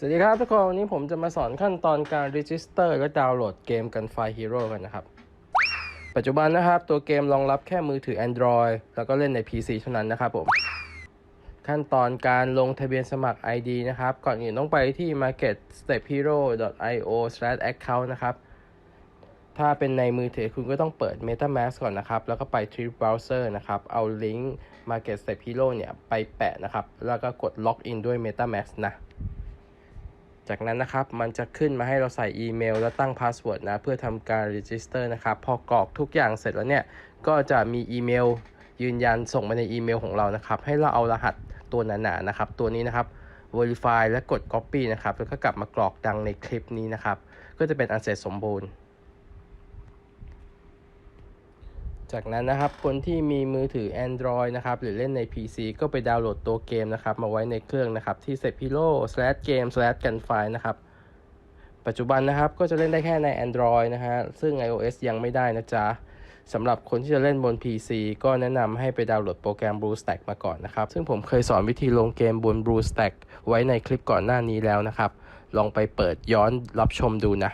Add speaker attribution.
Speaker 1: สวัสดีครับทุกคนวันนี้ผมจะมาสอนขั้นตอนการ register และดาวน์โหลดเกมกันไฟ Hero กันนะครับ ปัจจุบันนะครับ ตัวเกมรองรับแค่มือถือ Android แล้วก็เล่นใน PC เท่านั้นนะครับผม ขั้นตอนการลงทะเบียนสมัคร ID นะครับ ก่อนอื่นต้องไปที่ marketstephero.io/account นะครับ ถ้าเป็นในมือถือคุณก็ต้องเปิด MetaMask ก่อนนะครับ แล้วก็ไป Trip Browser นะครับ เอาลิงก์ Market Step Hero เนี่ยไปแปะนะครับ แล้วก็กด Login ด้วย MetaMask นะ จากนั้นนะครับมันจะขึ้นมาให้เราใส่อีเมล แล้วตั้งพาสเวิร์ดนะเพื่อทำการ register นะครับ พอกรอกทุกอย่างเสร็จแล้วเนี่ย ก็จะมีอีเมล ยืนยันส่งมาในอีเมลของเรานะครับ ให้เราเอารหัสตัวหนาๆนะครับ ตัวนี้นะครับ verify และกด copy นะครับ แล้วก็กลับมากรอกดังในคลิปนี้นะครับ ก็จะเป็นอันเสร็จสมบูรณ์ จากนั้นนะครับคนที่มีมือถือ Android นะครับหรือเล่นใน PC ก็ไปดาวน์โหลดตัวเกมนะครับมาไว้ในเครื่องนะครับที่ s e p i l o game gunfy นะครับปัจจุบันนะครับก็จะเล่นได้แค่ใน Android นะฮะซึ่ง iOS ยังไม่ได้นะจ๊ะสำหรับคนที่จะเล่นบน PC ก็แนะนำให้ไปดาวน์โหลดโปรแกรม BlueStack มาก่อนนะครับ ซึ่งผมเคยสอนวิธีลงเกมบน BlueStack ไว้ในคลิปก่อนหน้านี้แล้วนะครับ ลองไปเปิดย้อนรับชมดูนะ